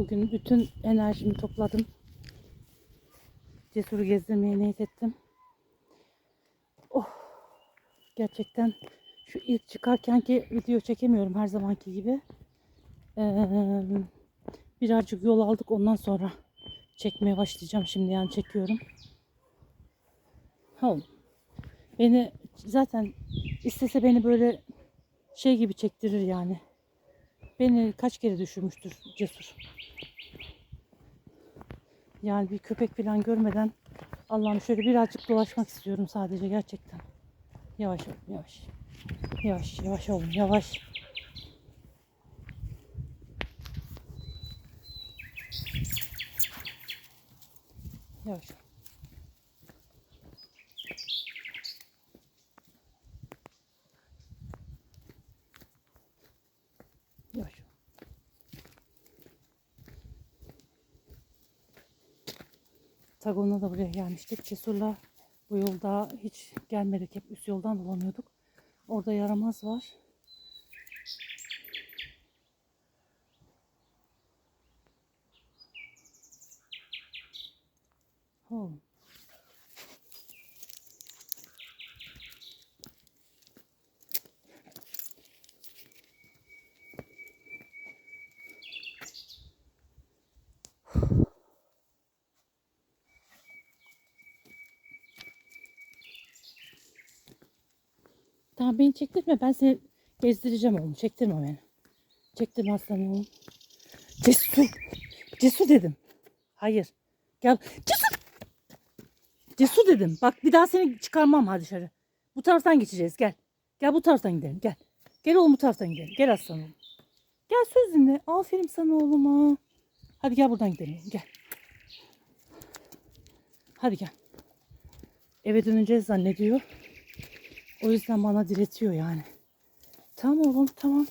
Bugün bütün enerjimi topladım. Cesur'u gezdirmeye niyet ettim. Oh. Gerçekten şu ilk çıkarkenki video çekemiyorum her zamanki gibi. Ee, birazcık yol aldık ondan sonra çekmeye başlayacağım şimdi yani çekiyorum. Oğlum. Beni zaten istese beni böyle şey gibi çektirir yani. Beni kaç kere düşürmüştür cesur. Yani bir köpek falan görmeden Allah'ım şöyle birazcık dolaşmak istiyorum sadece gerçekten. Yavaş olun yavaş. Yavaş yavaş olun yavaş. Yavaş. ol. Tagon'a da buraya gelmiştik. Cesur'la bu yolda hiç gelmedik. Hep üst yoldan dolanıyorduk. Orada yaramaz var. Oğlum. Tamam beni çektirme. Ben seni gezdireceğim oğlum. Çektirme beni. Çektirme aslanım oğlum. Cesur. Cesur dedim. Hayır. Gel. Cesur. Cesur dedim. Bak bir daha seni çıkarmam ha dışarı. Bu taraftan geçeceğiz. Gel. Gel bu taraftan gidelim. Gel. Gel oğlum bu taraftan gidelim. Gel aslanım. Gel söz dinle. Aferin sana oğluma. Hadi gel buradan gidelim. Gel. Hadi gel. Eve döneceğiz zannediyor. O yüzden bana diretiyor yani. Tamam oğlum tamam.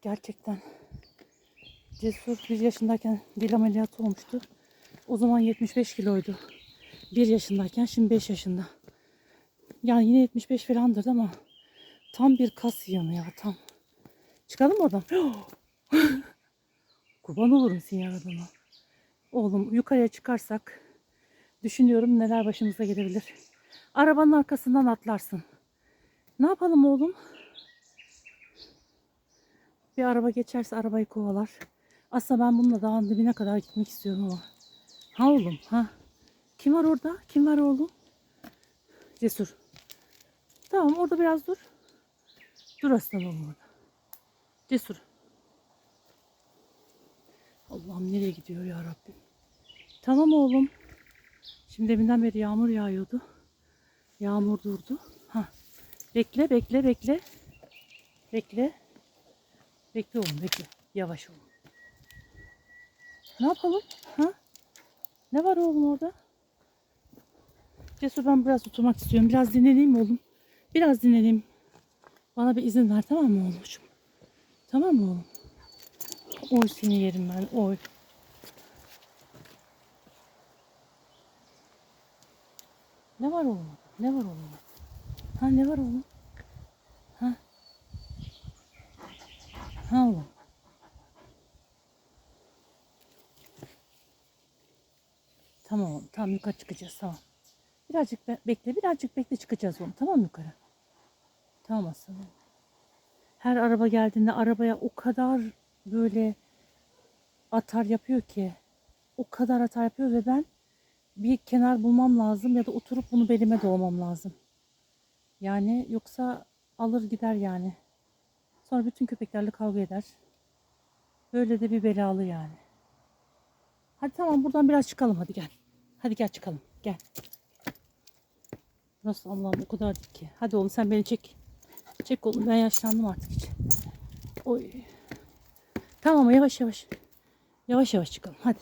Gerçekten. Cesur bir yaşındayken dil ameliyatı olmuştu. O zaman 75 kiloydu. Bir yaşındayken şimdi 5 yaşında. Yani yine 75 falandır ama tam bir kas yanı ya tam. Çıkalım oradan? Kurban olurum senin yaradana. Oğlum yukarıya çıkarsak Düşünüyorum neler başımıza gelebilir. Arabanın arkasından atlarsın. Ne yapalım oğlum? Bir araba geçerse arabayı kovalar. Aslında ben bununla dağın dibine kadar gitmek istiyorum ama. Ha oğlum ha. Kim var orada? Kim var oğlum? Cesur. Tamam orada biraz dur. Dur aslan oğlum orada. Cesur. Allah'ım nereye gidiyor ya Rabbim. Tamam oğlum. Şimdi deminden beri yağmur yağıyordu. Yağmur durdu. Ha. Bekle, bekle, bekle. Bekle. Bekle oğlum, bekle. Yavaş oğlum. Ne yapalım? Ha? Ne var oğlum orada? Cesur ben biraz oturmak istiyorum. Biraz dinleneyim oğlum. Biraz dinleneyim. Bana bir izin ver tamam mı oğlum? Tamam mı oğlum? Oy seni yerim ben. Oy. Ne var oğlum? Ne var oğlum? Ha ne var oğlum? Ha? Ha oğlum? Tamam oğlum. Tamam yukarı çıkacağız. Tamam. Birazcık be- bekle. Birazcık bekle çıkacağız oğlum. Tamam yukarı? Tamam aslanım. Her araba geldiğinde arabaya o kadar böyle atar yapıyor ki. O kadar atar yapıyor ve ben bir kenar bulmam lazım ya da oturup bunu belime dolamam lazım. Yani yoksa alır gider yani. Sonra bütün köpeklerle kavga eder. Böyle de bir belalı yani. Hadi tamam buradan biraz çıkalım hadi gel. Hadi gel çıkalım gel. Nasıl Allah'ım o kadar dik ki. Hadi oğlum sen beni çek. Çek oğlum ben yaşlandım artık hiç. Oy. Tamam ama yavaş yavaş. Yavaş yavaş çıkalım hadi.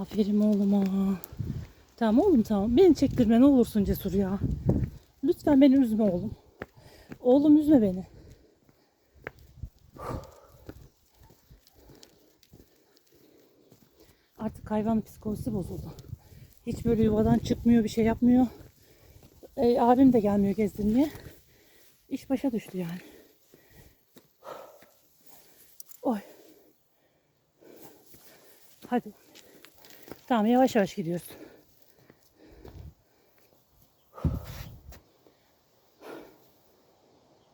Aferin oğluma. Tamam oğlum tamam. Beni çektirme ne olursun cesur ya. Lütfen beni üzme oğlum. Oğlum üzme beni. Artık hayvan psikolojisi bozuldu. Hiç böyle yuvadan çıkmıyor bir şey yapmıyor. E, abim de gelmiyor gezdirmeye. İş başa düştü yani. Hadi. Tamam yavaş yavaş gidiyoruz.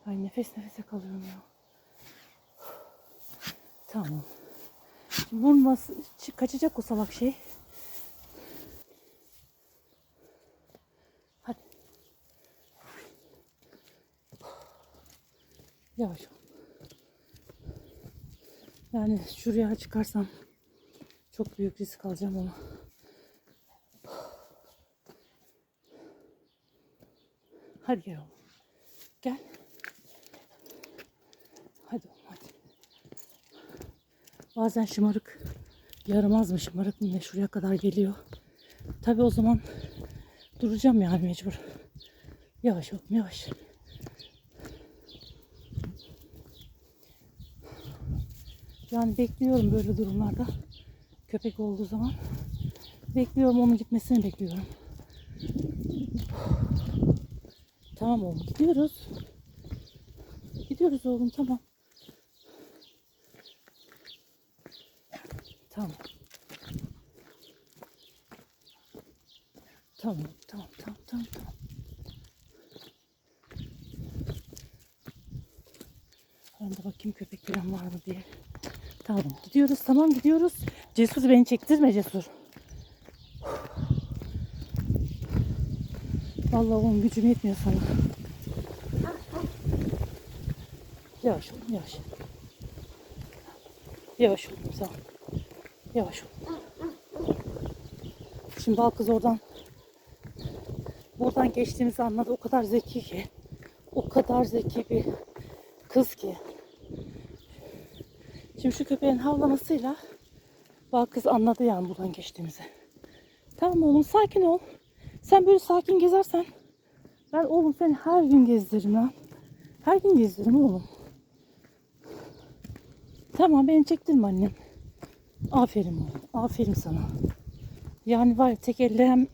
Ay nefes nefese kalıyorum ya. Tamam. Şimdi kaçacak o salak şey. Hadi. Yavaş ol. Yani şuraya çıkarsam çok büyük risk alacağım ama. Hadi gel oğlum. Gel. Hadi oğlum hadi. Bazen şımarık yaramaz mı şımarık mı ne şuraya kadar geliyor. Tabi o zaman duracağım yani mecbur. Yavaş oğlum yavaş. Yani bekliyorum böyle durumlarda. Köpek olduğu zaman. Bekliyorum onun gitmesini bekliyorum. Tamam oğlum gidiyoruz. Gidiyoruz oğlum tamam. Tamam. Tamam, tamam, tamam, tamam, tamam. Ben de bakayım köpek falan var mı diye. Tamam, gidiyoruz, tamam gidiyoruz. Cesur beni çektirme Cesur. Vallahi oğlum gücüm yetmiyor sana. Yavaş olun, yavaş. Yavaş olun, sağ ol. Yavaş ol. Şimdi bal kız oradan buradan geçtiğimizi anladı. O kadar zeki ki. O kadar zeki bir kız ki. Şimdi şu köpeğin havlamasıyla bal kız anladı yani buradan geçtiğimizi. Tamam oğlum sakin ol. Sen böyle sakin gezersen ben oğlum seni her gün gezdiririm lan. Her gün gezdiririm oğlum. Tamam beni çektirme annem. Aferin oğlum. Aferin sana. Yani var ya tek elle hem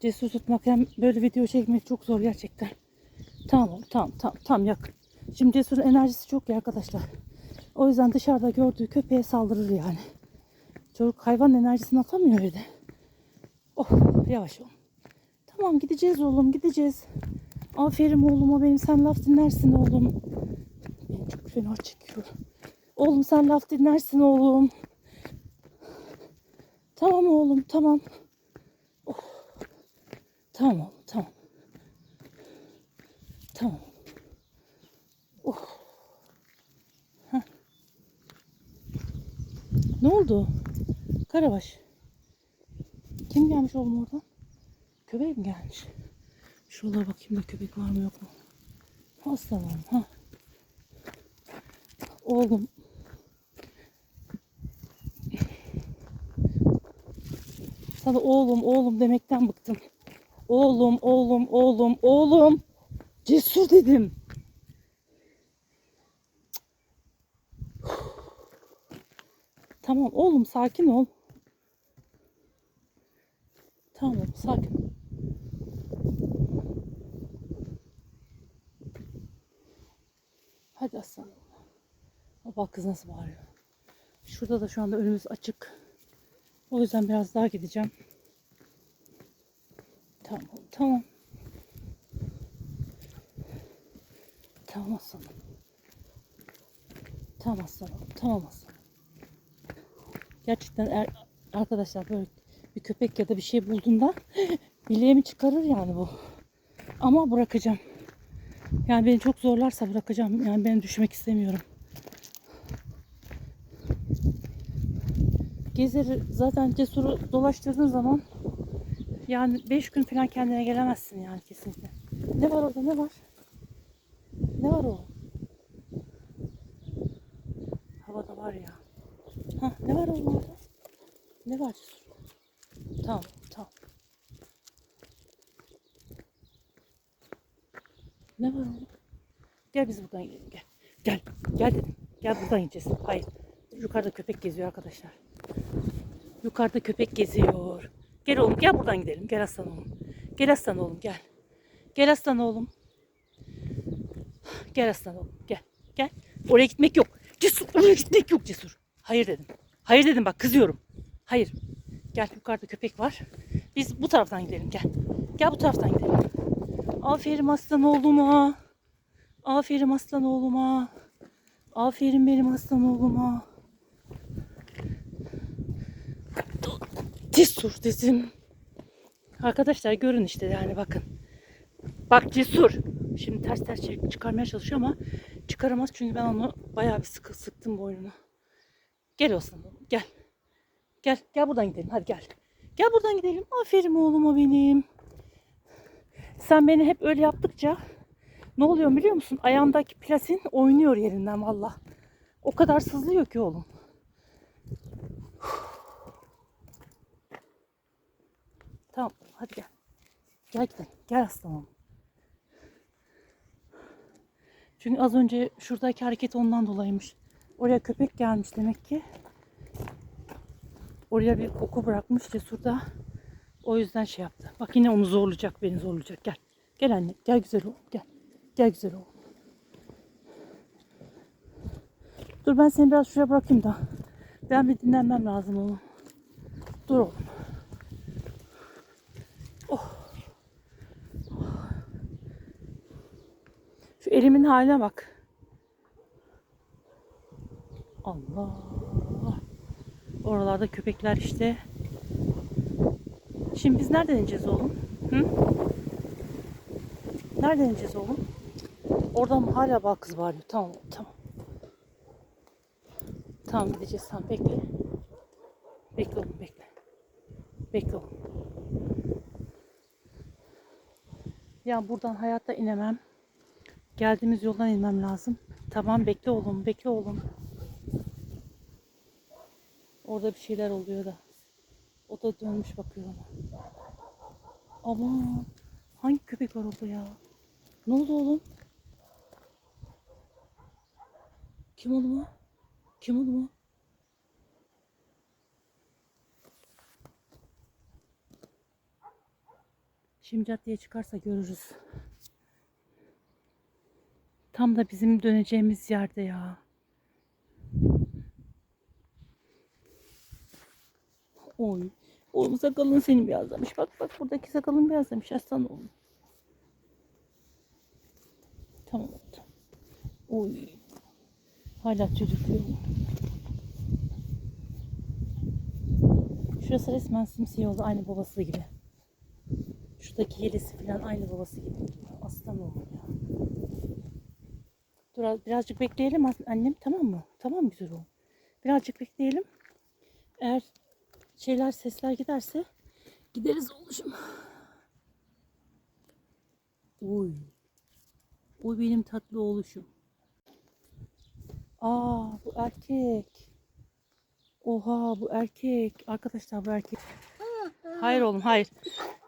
cesur tutmak hem böyle video çekmek çok zor gerçekten. Tamam oğlum, tamam tamam tamam yak. Şimdi cesurun enerjisi çok ya arkadaşlar. O yüzden dışarıda gördüğü köpeğe saldırır yani. Çocuk hayvan enerjisini atamıyor öyle. Oh yavaş ol. Tamam gideceğiz oğlum gideceğiz. Aferin oğluma benim sen laf dinlersin oğlum. Beni çok fena çekiyor. Oğlum sen laf dinlersin oğlum. Tamam oğlum tamam. Oh. Tamam oğlum tamam. Tamam. Oh. Heh. Ne oldu? Karabaş. Kim gelmiş oğlum oradan? Köpek mi gelmiş? Şurada bakayım da köpek var mı yok mu? Aslanım ha. Oğlum Sana oğlum oğlum demekten bıktım. Oğlum oğlum oğlum oğlum. Cesur dedim. Tamam oğlum sakin ol. Tamam sakin. Hadi aslanım. Bak kız nasıl bağırıyor. Şurada da şu anda önümüz açık. O yüzden biraz daha gideceğim. Tamam, tamam. Tamam aslanım. Tamam aslanım, tamam aslanım. Gerçekten er, arkadaşlar böyle bir köpek ya da bir şey bulduğunda bileğimi çıkarır yani bu. Ama bırakacağım. Yani beni çok zorlarsa bırakacağım. Yani ben düşmek istemiyorum. Gezer zaten cesuru dolaştırdığın zaman yani 5 gün falan kendine gelemezsin yani kesinlikle. Ne var orada ne var? Ne var o? Havada var ya. Ha ne var orada? Ne var cesur? Tamam tamam. Ne var oğlum? Gel biz buradan gidelim gel. Gel. Gel dedim. Gel buradan gideceğiz. Hayır. Yukarıda köpek geziyor arkadaşlar. Yukarıda köpek geziyor. Gel oğlum gel buradan gidelim. Gel aslan oğlum. Gel aslan oğlum gel. Gel aslan oğlum. Gel aslan oğlum gel. Gel. Oraya gitmek yok. Cesur oraya gitmek yok cesur. Hayır dedim. Hayır dedim bak kızıyorum. Hayır. Gel yukarıda köpek var. Biz bu taraftan gidelim gel. Gel bu taraftan gidelim. Aferin aslan oğluma. Aferin aslan oğluma. Aferin benim aslan oğluma. Cesur dedim. Arkadaşlar görün işte yani bakın. Bak cesur. Şimdi ters ters çıkarmaya çalışıyor ama çıkaramaz çünkü ben onu bayağı bir sıkı sıktım boynunu. Gel aslanım gel. Gel gel buradan gidelim hadi gel. Gel buradan gidelim. Aferin oğluma benim. Sen beni hep öyle yaptıkça ne oluyor biliyor musun? Ayağımdaki platin oynuyor yerinden valla. O kadar sızlıyor ki oğlum. Tamam hadi gel. Gel gidelim. Gel aslanım. Çünkü az önce şuradaki hareket ondan dolayıymış. Oraya köpek gelmiş demek ki. Oraya bir koku bırakmış cesurda. O yüzden şey yaptı. Bak yine onu zorlayacak, beni zorlayacak. Gel. Gel anne. Gel güzel oğlum. Gel. Gel güzel oğlum. Dur ben seni biraz şuraya bırakayım da. Ben bir dinlenmem lazım oğlum. Dur oğlum. Oh. Şu elimin haline bak. Allah. Oralarda köpekler işte. Şimdi biz nereden ineceğiz oğlum? Hı? Nereden ineceğiz oğlum? Oradan hala bal kız bağırıyor. Tamam tamam. Tamam gideceğiz tamam bekle. Bekle oğlum bekle. Bekle oğlum. Ya buradan hayatta inemem. Geldiğimiz yoldan inmem lazım. Tamam bekle oğlum bekle oğlum. Orada bir şeyler oluyor da. O da dönmüş bakıyor ama. Aman. Hangi köpek var orada ya? Ne oldu oğlum? Kim oğlum o? Kim oğlum o? Şimdi caddeye çıkarsa görürüz. Tam da bizim döneceğimiz yerde ya. Oy. Oğlum sakalın senin beyazlamış. Bak bak buradaki sakalın beyazlamış. Aslan oğlum. Tamam tamam. Oy. Hala çocuk diyor. Şurası resmen simsiyah oldu. Aynı babası gibi. Şuradaki yelesi falan aynı babası gibi. Aslan oğlum ya. Dur az- birazcık bekleyelim an- annem tamam mı? Tamam güzel oğlum? Birazcık bekleyelim. Eğer şeyler sesler giderse gideriz oluşum. Oy. Oy benim tatlı oğluşum. Aa bu erkek. Oha bu erkek. Arkadaşlar bu erkek. Hayır oğlum hayır.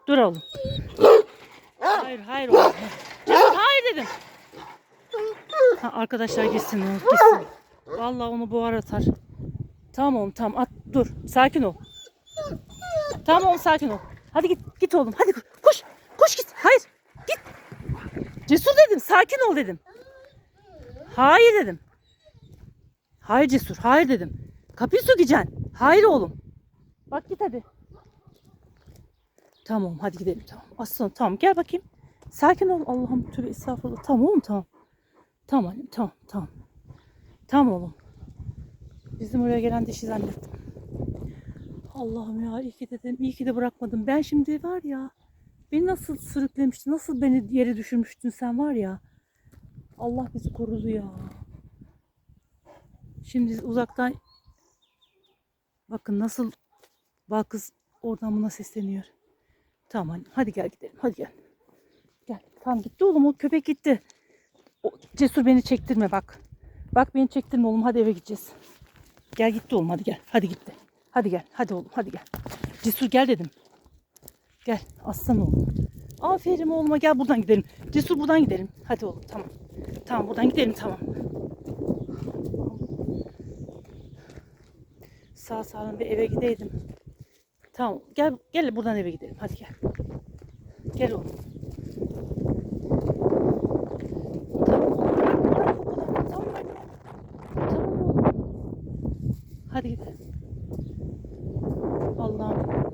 Dur oğlum. Hayır hayır oğlum. Hayır dedim. Ha, arkadaşlar gitsin o gitsin. Vallahi onu boğar atar. Tamam oğlum tamam at dur sakin ol. Tamam oğlum sakin ol. Hadi git git oğlum hadi koş koş git hayır git. Cesur dedim sakin ol dedim. Hayır dedim. Hayır Cesur hayır dedim. Kapıyı sökeceksin. Hayır oğlum. Bak git hadi. Tamam hadi gidelim tamam. Aslan tamam gel bakayım. Sakin ol Allah'ım tövbe estağfurullah. Tamam oğlum tamam. Tamam annem tamam tamam. Tamam oğlum. Bizim oraya gelen dişi zannettim. Allah'ım ya iyi ki dedim. iyi ki de bırakmadım. Ben şimdi var ya beni nasıl sürüklemiştin, nasıl beni yere düşürmüştün sen var ya. Allah bizi korudu ya. Şimdi uzaktan bakın nasıl bak kız oradan buna sesleniyor. Tamam hadi gel gidelim hadi gel. Gel tamam gitti oğlum o köpek gitti. O, cesur beni çektirme bak. Bak beni çektirme oğlum hadi eve gideceğiz. Gel gitti oğlum hadi gel. Hadi gitti. Hadi gel. Hadi oğlum hadi gel. Cesur gel dedim. Gel aslan oğlum. Aferin oğluma gel buradan gidelim. Cesur buradan gidelim. Hadi oğlum tamam. Tamam buradan gidelim tamam. Sağ salim bir eve gideydim. Tamam gel gel buradan eve gidelim. Hadi gel. Gel oğlum. Tamam. Tamam. Hadi gidelim. Allah'ım.